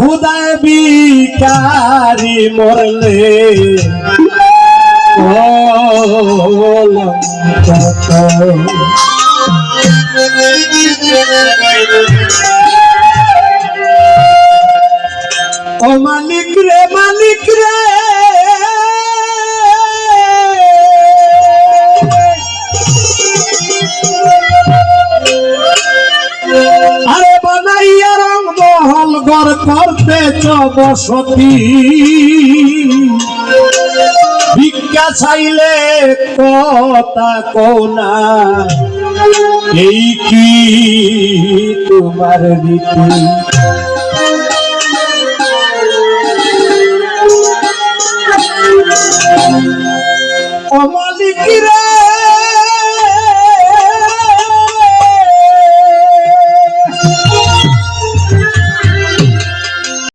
খুদায় বিকারি মরলে। ও মালিক রে মালিক রে। নগর করতে বসতি ভিক্ষা চাইলে কথা কোনা এই কি তোমার রীতি ও